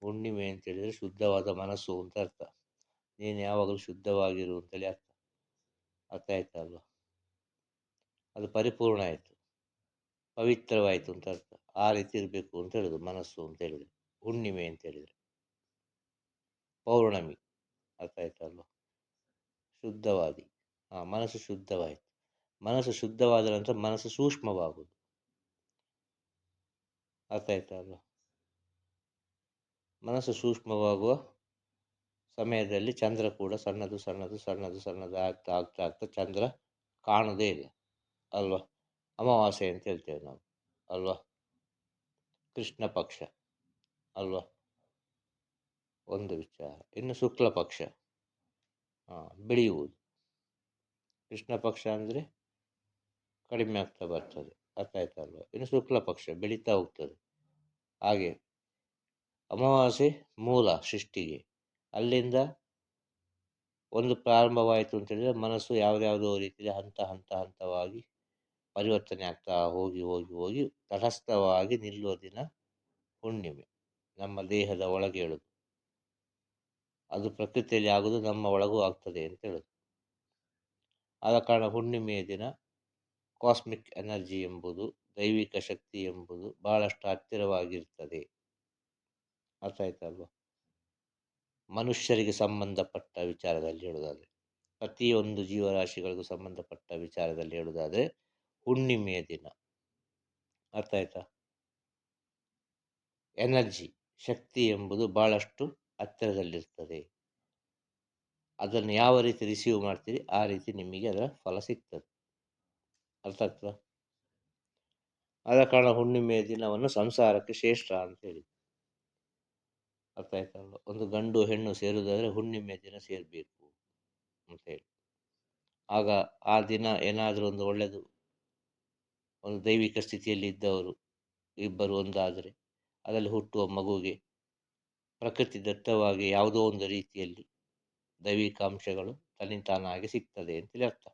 ಹುಣ್ಣಿಮೆ ಅಂತ ಹೇಳಿದರೆ ಶುದ್ಧವಾದ ಮನಸ್ಸು ಅಂತ ಅರ್ಥ. ನೀನು ಯಾವಾಗಲೂ ಶುದ್ಧವಾಗಿರು ಅಂತೇಳಿ ಅರ್ಥ. ಅರ್ಥ ಆಯ್ತಲ್ವ ಅದು ಪರಿಪೂರ್ಣ ಆಯಿತು. ಪವಿತ್ರವಾಯಿತು ಅಂತ ಅರ್ಥ. ಆ ರೀತಿ ಇರಬೇಕು ಅಂತ ಹೇಳೋದು ಮನಸ್ಸು ಅಂತ ಹೇಳಿದರೆ. ಹುಣ್ಣಿಮೆ ಅಂತ ಹೇಳಿದರೆ. ಪೌರ್ಣಮಿ. ಅರ್ಥ ಆಯ್ತಲ್ವ ಶುದ್ಧವಾದಿ. ಹಾಂ ಮನಸ್ಸು ಶುದ್ಧವಾಯಿತು. ಮನಸ್ಸು ಶುದ್ಧವಾದ ನಂತರ ಮನಸ್ಸು ಸೂಕ್ಷ್ಮವಾಗುವುದು. ಅರ್ಥ ಆಯ್ತಲ್ವ ಮನಸ್ಸು ಸೂಕ್ಷ್ಮವಾಗುವ ಸಮಯದಲ್ಲಿ ಚಂದ್ರ ಕೂಡ ಸಣ್ಣದು ಸಣ್ಣದು ಸಣ್ಣದು ಸಣ್ಣದು ಆಗ್ತಾ ಆಗ್ತಾ ಆಗ್ತಾ ಚಂದ್ರ ಕಾಣೋದೇ ಇಲ್ಲ. ಅಲ್ವಾ? ಅಮಾವಾಸ್ಯೆ ಅಂತ ಹೇಳ್ತೇವೆ ನಾವು. ಅಲ್ವಾ? ಕೃಷ್ಣ ಪಕ್ಷ. ಅಲ್ವಾ? ಒಂದು ವಿಚಾರ. ಇನ್ನು ಶುಕ್ಲ ಪಕ್ಷ. ಹಾಂ, ಬೆಳೆಯುವುದು. ಕೃಷ್ಣ ಪಕ್ಷ ಅಂದರೆ ಕಡಿಮೆ ಆಗ್ತಾ ಬರ್ತದೆ. ಅರ್ಥ ಆಯ್ತಲ್ವ ಇನ್ನು ಶುಕ್ಲ ಪಕ್ಷ ಬೆಳೀತಾ ಹೋಗ್ತದೆ. ಹಾಗೆ ಅಮಾವಾಸ್ಯೆ ಮೂಲ ಸೃಷ್ಟಿಗೆ. ಅಲ್ಲಿಂದ ಒಂದು ಪ್ರಾರಂಭವಾಯಿತು ಅಂತೇಳಿದರೆ ಮನಸ್ಸು ಯಾವುದ್ಯಾವುದೋ ರೀತಿಯಲ್ಲಿ ಹಂತ ಹಂತ ಹಂತವಾಗಿ ಪರಿವರ್ತನೆ ಆಗ್ತಾ ಹೋಗಿ ಹೋಗಿ ಹೋಗಿ ತಟಸ್ಥವಾಗಿ ನಿಲ್ಲುವ ದಿನ ಹುಣ್ಣಿಮೆ. ನಮ್ಮ ದೇಹದ ಒಳಗೆ ಹೇಳೋದು ಅದು ಪ್ರಕೃತಿಯಲ್ಲಿ ಆಗೋದು, ನಮ್ಮ ಒಳಗೂ ಆಗ್ತದೆ ಅಂತ ಹೇಳೋದು. ಆದ ಕಾರಣ ಹುಣ್ಣಿಮೆಯ ದಿನ ಕಾಸ್ಮಿಕ್ ಎನರ್ಜಿ ಎಂಬುದು ದೈವಿಕ ಶಕ್ತಿ ಎಂಬುದು ಬಹಳಷ್ಟು ಹತ್ತಿರವಾಗಿರ್ತದೆ. ಅರ್ಥ ಆಯ್ತಲ್ವ ಮನುಷ್ಯರಿಗೆ ಸಂಬಂಧಪಟ್ಟ ವಿಚಾರದಲ್ಲಿ ಹೇಳುವುದಾದರೆ ಪ್ರತಿಯೊಂದು ಜೀವರಾಶಿಗಳಿಗೂ ಸಂಬಂಧಪಟ್ಟ ವಿಚಾರದಲ್ಲಿ ಹೇಳೋದಾದರೆ, ಹುಣ್ಣಿಮೆಯ ದಿನ. ಅರ್ಥ ಆಯ್ತಾ? ಎನರ್ಜಿ, ಶಕ್ತಿ ಎಂಬುದು ಬಹಳಷ್ಟು ಹತ್ತಿರದಲ್ಲಿರ್ತದೆ. ಅದನ್ನು ಯಾವ ರೀತಿ ರಿಸೀವ್ ಮಾಡ್ತೀರಿ, ಆ ರೀತಿ ನಿಮಗೆ ಅದರ ಫಲ ಸಿಗ್ತದೆ. ಅರ್ಥ ಆಗ್ತದ? ಆದ ಕಾರಣ ಹುಣ್ಣಿಮೆಯ ದಿನವನ್ನು ಸಂಸಾರಕ್ಕೆ ಶ್ರೇಷ್ಠ ಅಂತ ಹೇಳಿ. ಅರ್ಥ ಆಯ್ತಲ್ಲ ಒಂದು ಗಂಡು ಹೆಣ್ಣು ಸೇರುವುದಾದರೆ ಹುಣ್ಣಿಮೆ ದಿನ ಸೇರಬೇಕು ಅಂತ ಹೇಳಿ. ಆಗ ಆ ದಿನ ಏನಾದರೂ ಒಂದು ಒಳ್ಳೆಯದು ಒಂದು ದೈವಿಕ ಸ್ಥಿತಿಯಲ್ಲಿ ಇದ್ದವರು ಇಬ್ಬರು ಒಂದಾದರೆ ಅದರಲ್ಲಿ ಹುಟ್ಟುವ ಮಗುವಿಗೆ ಪ್ರಕೃತಿ ದತ್ತವಾಗಿ ಯಾವುದೋ ಒಂದು ರೀತಿಯಲ್ಲಿ ದೈವಿಕ ಅಂಶಗಳು ತನ್ನಿಂತಾನಾಗಿ ಸಿಗ್ತದೆ ಅಂತೇಳಿ ಅರ್ಥ.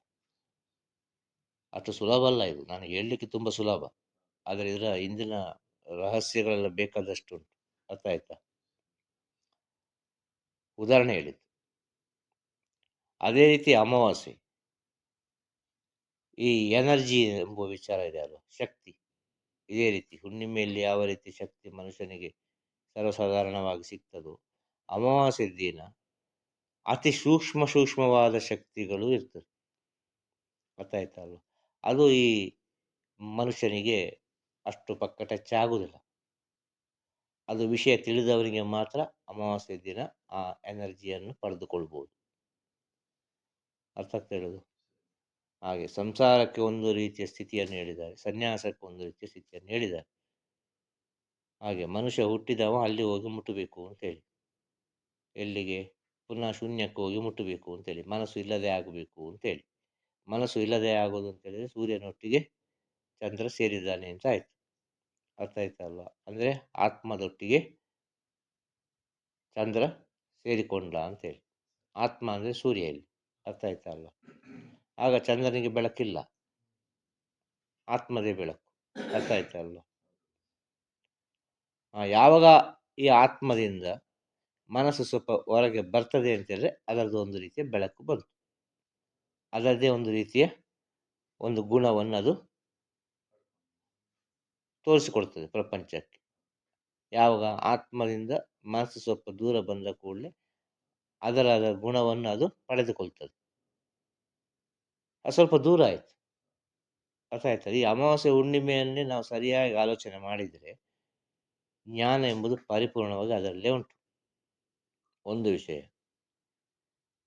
ಅಷ್ಟು ಸುಲಭ ಅಲ್ಲ ಇದು. ನಾನು ಹೇಳಲಿಕ್ಕೆ ತುಂಬ ಸುಲಭ. ಆದರೆ ಇದರ ಇಂದಿನ ರಹಸ್ಯಗಳೆಲ್ಲ ಬೇಕಾದಷ್ಟು ಉಂಟು ಅರ್ಥ ಆಯ್ತಾ? ಉದಾಹರಣೆ ಹೇಳಿದ್ದು. ಅದೇ ರೀತಿ ಅಮಾವಾಸ್ಯೆ. ಈ ಎನರ್ಜಿ ಎಂಬ ವಿಚಾರ ಇದೆ ಅಲ್ವ? ಶಕ್ತಿ. ಇದೇ ರೀತಿ ಹುಣ್ಣಿಮೆಯಲ್ಲಿ ಯಾವ ರೀತಿ ಶಕ್ತಿ ಮನುಷ್ಯನಿಗೆ ಸರ್ವಸಾಧಾರಣವಾಗಿ ಸಿಗ್ತದೋ, ಅಮಾವಾಸ್ಯ ದಿನ ಅತಿ ಸೂಕ್ಷ್ಮ ಸೂಕ್ಷ್ಮವಾದ ಶಕ್ತಿಗಳು ಇರ್ತದೆ. ಗೊತ್ತಾಯ್ತಲ್ವ ಅದು ಈ ಮನುಷ್ಯನಿಗೆ ಅಷ್ಟು ಪಕ್ಕ ಟಚ್ ಆಗುವುದಿಲ್ಲ ಅದು ವಿಷಯ ತಿಳಿದವರಿಗೆ ಮಾತ್ರ ಅಮಾವಾಸ್ಯೆ ದಿನ ಆ ಎನರ್ಜಿಯನ್ನು ಪಡೆದುಕೊಳ್ಬೋದು. ಅರ್ಥ ಹೇಳೋದು? ಹಾಗೆ ಸಂಸಾರಕ್ಕೆ ಒಂದು ರೀತಿಯ ಸ್ಥಿತಿಯನ್ನು ಹೇಳಿದ್ದಾರೆ. ಸನ್ಯಾಸಕ್ಕೆ ಒಂದು ರೀತಿಯ ಸ್ಥಿತಿಯನ್ನು ಹೇಳಿದ್ದಾರೆ. ಹಾಗೆ ಮನುಷ್ಯ ಹುಟ್ಟಿದವ ಅಲ್ಲಿ ಹೋಗಿ ಮುಟ್ಟಬೇಕು ಅಂತೇಳಿ ಎಲ್ಲಿಗೆ? ಪುನಃ ಶೂನ್ಯಕ್ಕೆ ಹೋಗಿ ಮುಟ್ಟಬೇಕು ಅಂತೇಳಿ ಮನಸ್ಸು ಇಲ್ಲದೆ ಆಗಬೇಕು ಅಂತೇಳಿ ಮನಸ್ಸು ಇಲ್ಲದೆ ಆಗೋದು ಅಂತ ಹೇಳಿದ್ರೆ ಸೂರ್ಯನೊಟ್ಟಿಗೆ ಚಂದ್ರ ಸೇರಿದ್ದಾನೆ ಅಂತ ಆಯ್ತು. ಅರ್ಥ ಆಯ್ತಲ್ವ ಅಂದರೆ ಆತ್ಮದೊಟ್ಟಿಗೆ ಚಂದ್ರ ಸೇರಿಕೊಂಡ ಅಂತೇಳಿ. ಆತ್ಮ ಅಂದರೆ ಸೂರ್ಯ ಇಲ್ಲಿ. ಅರ್ಥ ಆಯ್ತಲ್ವ ಆಗ ಚಂದ್ರನಿಗೆ ಬೆಳಕಿಲ್ಲ. ಆತ್ಮದೇ ಬೆಳಕು. ಅರ್ಥ ಆಯ್ತಲ್ವ ಯಾವಾಗ ಈ ಆತ್ಮದಿಂದ ಮನಸ್ಸು ಸ್ವಲ್ಪ ಹೊರಗೆ ಬರ್ತದೆ ಅಂತೇಳಿದ್ರೆ ಅದರದ್ದು ಒಂದು ರೀತಿಯ ಬೆಳಕು ಬಂತು. ಅದರದೇ ಒಂದು ರೀತಿಯ ಒಂದು ಗುಣವನ್ನು ಅದು ತೋರಿಸಿಕೊಡ್ತದೆ ಪ್ರಪಂಚಕ್ಕೆ. ಯಾವಾಗ ಆತ್ಮದಿಂದ ಮನಸ್ಸು ಸ್ವಲ್ಪ ದೂರ ಬಂದ ಕೂಡಲೇ ಅದರ ಗುಣವನ್ನು ಅದು ಪಡೆದುಕೊಳ್ತದೆ. ಅದು ಸ್ವಲ್ಪ ದೂರ ಆಯಿತು. ಅರ್ಥ ಆಯ್ತದೆ ಈ ಅಮಾವಾಸ್ಯೆ ಹುಣ್ಣಿಮೆಯನ್ನೇ ನಾವು ಸರಿಯಾಗಿ ಆಲೋಚನೆ ಮಾಡಿದರೆ ಜ್ಞಾನ ಎಂಬುದು ಪರಿಪೂರ್ಣವಾಗಿ ಅದರಲ್ಲೇ ಉಂಟು. ಒಂದು ವಿಷಯ.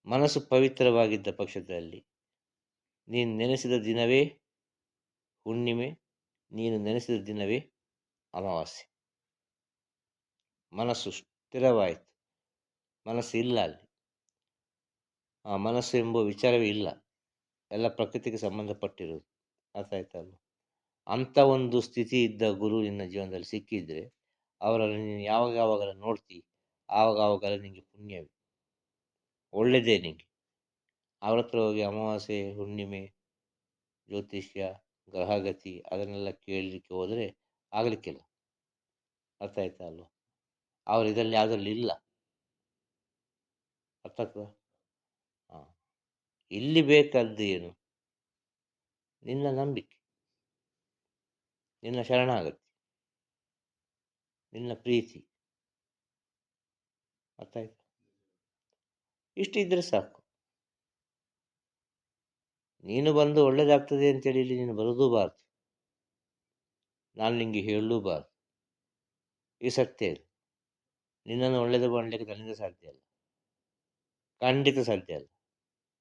ಮನಸ್ಸು ಪವಿತ್ರವಾಗಿದ್ದ ಪಕ್ಷದಲ್ಲಿ ನೀನು ನೆನೆಸಿದ ದಿನವೇ ಹುಣ್ಣಿಮೆ ನೀನು ನೆನೆಸಿದ ದಿನವೇ ಅಮಾವಾಸ್ಯೆ. ಮನಸ್ಸು ಸ್ಥಿರವಾಯಿತು. ಮನಸ್ಸು ಇಲ್ಲ ಅಲ್ಲಿ. ಆ ಮನಸ್ಸು ಎಂಬ ವಿಚಾರವೇ ಇಲ್ಲ. ಎಲ್ಲ ಪ್ರಕೃತಿಗೆ ಸಂಬಂಧಪಟ್ಟಿರೋದು ಅರ್ಥ ಆಯ್ತಲ್ಲ ಅಂಥ ಒಂದು ಸ್ಥಿತಿ ಇದ್ದ ಗುರು ನಿನ್ನ ಜೀವನದಲ್ಲಿ ಸಿಕ್ಕಿದ್ರೆ ಅವರನ್ನು ನೀನು ಯಾವಾಗ ಯಾವಾಗಲ ನೋಡ್ತಿ, ಆವಾಗ ಆವಾಗೆಲ್ಲ ನಿನಗೆ ಪುಣ್ಯವೇ. ಒಳ್ಳೆಯದೇ ನಿಮಗೆ ಅವ್ರ ಹತ್ರ ಹೋಗಿ ಅಮಾವಾಸ್ಯೆ, ಹುಣ್ಣಿಮೆ, ಜ್ಯೋತಿಷ್ಯ ಗ್ರಹಗತಿ ಅದನ್ನೆಲ್ಲ ಕೇಳಲಿಕ್ಕೆ ಹೋದರೆ ಆಗಲಿಕ್ಕಿಲ್ಲ. ಅರ್ಥ ಆಯ್ತಾ ಅಲ್ವ? ಅವರು ಇದರಲ್ಲಿ ಯಾವುದ್ರಲ್ಲಿ ಇಲ್ಲ. ಅರ್ಥ ಆಗ್ತದಾ? ಹಾಂ. ಇಲ್ಲಿ ಬೇಕಾದ್ದು ಏನು? ನಿನ್ನ ನಂಬಿಕೆ. ನಿನ್ನ ಶರಣಾಗತಿ. ನಿನ್ನ ಪ್ರೀತಿ. ಅರ್ಥ ಆಯ್ತು? ಇಷ್ಟು ಇದ್ದರೆ ಸಾಕು. ನೀನು ಬಂದು ಒಳ್ಳೇದಾಗ್ತದೆ ಅಂತೇಳಿ ಇಲ್ಲಿ ನೀನು ಬರೋದೂಬಾರ್ದು. ನಾನು ನಿಂಗೆ ಹೇಳಲೂಬಾರ್ದು. ಈ ಸತ್ಯ ಇದು. ನಿನ್ನನ್ನು ಒಳ್ಳೇದು ಮಾಡಲಿಕ್ಕೆ ನನ್ನಿಂದ ಸಾಧ್ಯ ಅಲ್ಲ ಖಂಡಿತ ಸಾಧ್ಯ ಅಲ್ಲ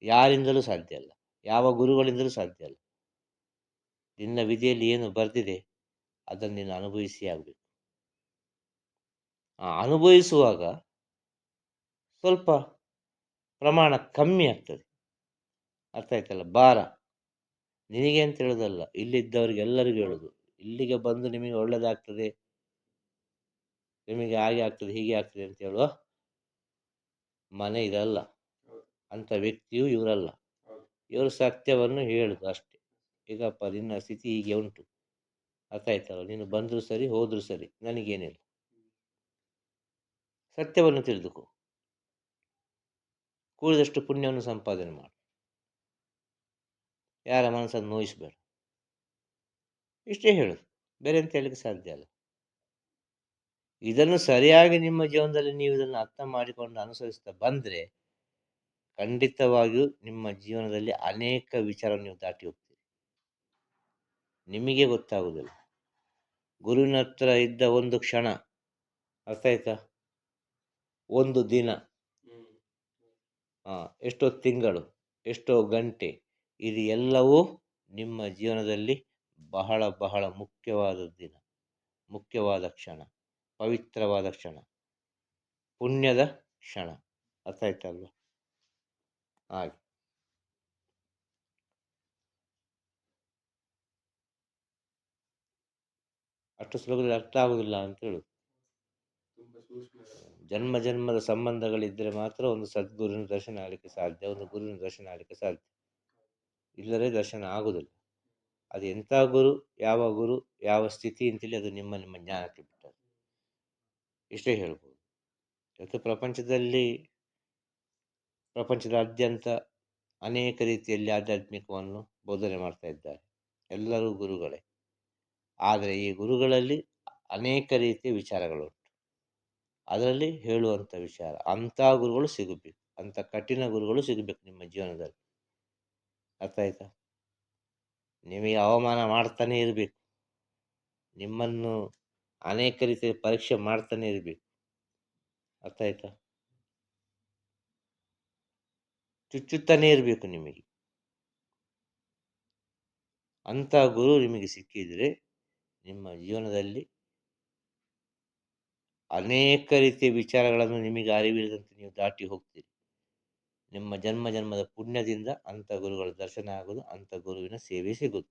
ಯಾರಿಂದಲೂ ಸಾಧ್ಯ ಅಲ್ಲ ಯಾವ ಗುರುಗಳಿಂದಲೂ ಸಾಧ್ಯ ಅಲ್ಲ ನಿನ್ನ ವಿಧಿಯಲ್ಲಿ ಏನು ಬರೆದಿದೆ ಅದನ್ನು ನೀನು ಅನುಭವಿಸಿ ಆಗಬೇಕು. ಆ ಅನುಭವಿಸುವಾಗ ಸ್ವಲ್ಪ ಪ್ರಮಾಣ ಕಮ್ಮಿ ಆಗ್ತದೆ. ಅರ್ಥ ಆಯ್ತಲ್ಲ? ಭಾರ. ನಿನಗೆ ಅಂತ ಹೇಳೋದಲ್ಲ? ಇಲ್ಲಿದ್ದವ್ರಿಗೆ ಎಲ್ಲರಿಗೂ ಹೇಳೋದು. ಇಲ್ಲಿಗೆ ಬಂದು ನಿಮಗೆ ಒಳ್ಳೆಯದಾಗ್ತದೆ ನಿಮಗೆ ಹಾಗೆ ಆಗ್ತದೆ ಹೀಗೆ ಆಗ್ತದೆ ಅಂತ ಹೇಳುವ ಮನೆ ಇದಲ್ಲ. ಅಂಥ ವ್ಯಕ್ತಿಯು ಇವರಲ್ಲ. ಇವರು ಸತ್ಯವನ್ನು ಹೇಳುದು ಅಷ್ಟೇ. ಈಗಪ್ಪ ನಿನ್ನ ಸ್ಥಿತಿ ಹೀಗೆ ಉಂಟು. ಅರ್ಥ ಆಯ್ತಲ್ಲ? ನೀನು ಬಂದರೂ ಸರಿ ಹೋದರೂ ಸರಿ ನನಗೇನಿಲ್ಲ. ಸತ್ಯವನ್ನು ತಿಳಿದುಕೋ. ಕೂಡಿದಷ್ಟು ಪುಣ್ಯವನ್ನು ಸಂಪಾದನೆ ಮಾಡು. ಯಾರ ಮನಸ್ಸನ್ನು ನೋಯಿಸಬೇಡ. ಇಷ್ಟೇ ಹೇಳೋದು. ಬೇರೆ ಅಂತ ಹೇಳಲಿಕ್ಕೆ ಸಾಧ್ಯ ಅಲ್ಲ ಇದನ್ನು ಸರಿಯಾಗಿ ನಿಮ್ಮ ಜೀವನದಲ್ಲಿ ನೀವು ಇದನ್ನು ಅರ್ಥ ಮಾಡಿಕೊಂಡು ಅನುಸರಿಸ್ತಾ ಬಂದರೆ ಖಂಡಿತವಾಗಿಯೂ ನಿಮ್ಮ ಜೀವನದಲ್ಲಿ ಅನೇಕ ವಿಚಾರ ನೀವು ದಾಟಿ ಹೋಗ್ತೀರಿ. ನಿಮಗೆ ಗೊತ್ತಾಗುವುದಿಲ್ಲ. ಗುರುವಿನ ಹತ್ರ ಇದ್ದ ಒಂದು ಕ್ಷಣ ಅರ್ಥ ಆಯ್ತಾ? ಒಂದು ದಿನ. ಎಷ್ಟೋ ತಿಂಗಳು ಎಷ್ಟೋ ಗಂಟೆ ಇದು ಎಲ್ಲವೂ ನಿಮ್ಮ ಜೀವನದಲ್ಲಿ ಬಹಳ ಬಹಳ ಮುಖ್ಯವಾದ ದಿನ, ಮುಖ್ಯವಾದ ಕ್ಷಣ, ಪವಿತ್ರವಾದ ಕ್ಷಣ, ಪುಣ್ಯದ ಕ್ಷಣ. ಅರ್ಥ ಆಯ್ತಲ್ವ ಹಾಗೆ. ಅಷ್ಟು ಸುಲಭದಲ್ಲಿ ಅರ್ಥ ಆಗುವುದಿಲ್ಲ ಅಂತ ಹೇಳುದು. ಜನ್ಮ, ಜನ್ಮದ ಸಂಬಂಧಗಳಿದ್ದರೆ ಮಾತ್ರ ಒಂದು ಸದ್ಗುರುವಿನ ದರ್ಶನ ಆಗಲಿಕ್ಕೆ ಸಾಧ್ಯ, ಒಂದು ಗುರುವಿನ ದರ್ಶನ ಆಗಲಿಕ್ಕೆ ಸಾಧ್ಯ. ಇಲ್ಲದೆ ದರ್ಶನ ಆಗುವುದಿಲ್ಲ ಅದು ಎಂಥ ಗುರು, ಯಾವ ಗುರು, ಯಾವ ಸ್ಥಿತಿ ಅಂತೇಳಿ ಅದು ನಿಮ್ಮ ನಿಮ್ಮ ಜ್ಞಾನಕ್ಕೆ ಬಿಟ್ಟದ್ದು. ಇಷ್ಟೇ ಹೇಳ್ಬೋದು. ಇವತ್ತು ಪ್ರಪಂಚದಲ್ಲಿ ಪ್ರಪಂಚದಾದ್ಯಂತ ಅನೇಕ ರೀತಿಯಲ್ಲಿ ಆಧ್ಯಾತ್ಮಿಕವನ್ನು ಬೋಧನೆ ಮಾಡ್ತಾ ಇದ್ದಾರೆ. ಎಲ್ಲರೂ ಗುರುಗಳೇ. ಆದರೆ ಈ ಗುರುಗಳಲ್ಲಿ ಅನೇಕ ರೀತಿಯ ವಿಚಾರಗಳು ಅದರಲ್ಲಿ ಹೇಳುವಂಥ ವಿಚಾರ, ಅಂಥ ಗುರುಗಳು ಸಿಗಬೇಕು, ಅಂಥ ಕಠಿಣ ಗುರುಗಳು ಸಿಗಬೇಕು ನಿಮ್ಮ ಜೀವನದಲ್ಲಿ. ಅರ್ಥ ನಿಮಗೆ ಅವಮಾನ ಮಾಡ್ತಾನೆ ಇರಬೇಕು. ನಿಮ್ಮನ್ನು ಅನೇಕ ರೀತಿಯ ಪರೀಕ್ಷೆ ಮಾಡ್ತಾನೆ ಇರಬೇಕು. ಅರ್ಥ ಆಯ್ತಾ? ಚುಚ್ಚುತ್ತಾನೆ ಇರಬೇಕು ನಿಮಗೆ. ಅಂಥ ಗುರು ನಿಮಗೆ ಸಿಕ್ಕಿದರೆ ನಿಮ್ಮ ಜೀವನದಲ್ಲಿ ಅನೇಕ ರೀತಿಯ ವಿಚಾರಗಳನ್ನು ನಿಮಗೆ ಅರಿವಿಲ್ಲದಂತೆ ನೀವು ದಾಟಿ ಹೋಗ್ತೀರಿ. ನಿಮ್ಮ ಜನ್ಮ ಜನ್ಮದ ಪುಣ್ಯದಿಂದ ಅಂಥ ಗುರುಗಳ ದರ್ಶನ ಆಗೋದು, ಅಂಥ ಗುರುವಿನ ಸೇವೆ ಸಿಗೋದು.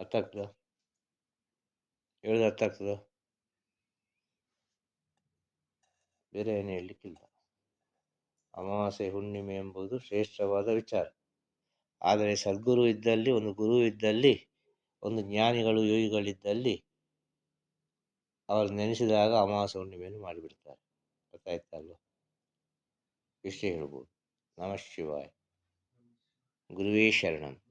ಅರ್ಥ ಹೇಳೋದು ಅರ್ಥ ಆಗ್ತದ? ಬೇರೆ ಏನು ಹೇಳಲಿಕ್ಕಿಲ್ಲ. ಅಮಾವಾಸ್ಯೆ, ಹುಣ್ಣಿಮೆ ಎಂಬುದು ಶ್ರೇಷ್ಠವಾದ ವಿಚಾರ. ಆದರೆ ಸದ್ಗುರು ಇದ್ದಲ್ಲಿ, ಒಂದು ಗುರು ಇದ್ದಲ್ಲಿ, ಒಂದು ಜ್ಞಾನಿಗಳು, ಯೋಗಿಗಳಿದ್ದಲ್ಲಿ, ಅವರು ನೆನೆಸಿದಾಗ ಅಮಾವಾಸ್ಯೆ, ಹುಣ್ಣಿಮೆಯನ್ನು ಮಾಡಿಬಿಡ್ತಾರೆ. ಗೊತ್ತಾಯ್ತಲ್ವ विश्लेषण बोल नमः शिवाय गुरुवे शरणम